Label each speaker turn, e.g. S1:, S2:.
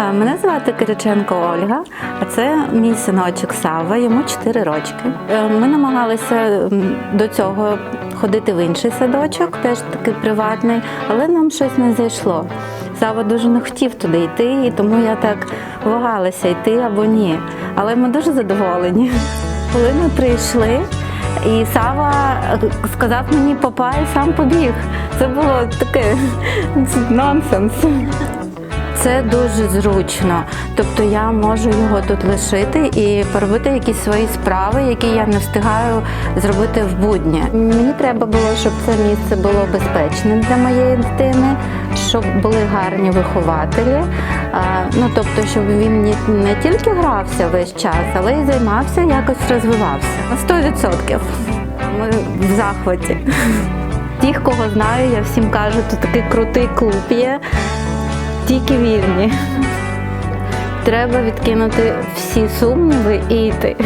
S1: Е, Мене звати Кириченко Ольга, а це мій синочок Сава, йому 4 рочки. Е, Ми намагалися до цього ходити в інший садочок, теж такий приватний, але нам щось не зайшло. Сава дуже не хотів туди йти, і тому я так вагалася йти або ні. Але ми дуже задоволені. Коли ми прийшли, і Сава сказав мені папа і сам побіг. Це було таке нонсенс. Це дуже зручно. Тобто я можу його тут лишити і поробити якісь свої справи, які я не встигаю зробити в будні. Мені треба було, щоб це місце було безпечним для моєї дитини, щоб були гарні вихователі. Ну тобто, щоб він не, тільки грався весь час, але й займався, якось розвивався. На 100%. Ми в захваті. Тих, кого знаю, я всім кажу, тут такий крутий клуб є. Тільки вільні. Треба відкинути всі сумніви і йти.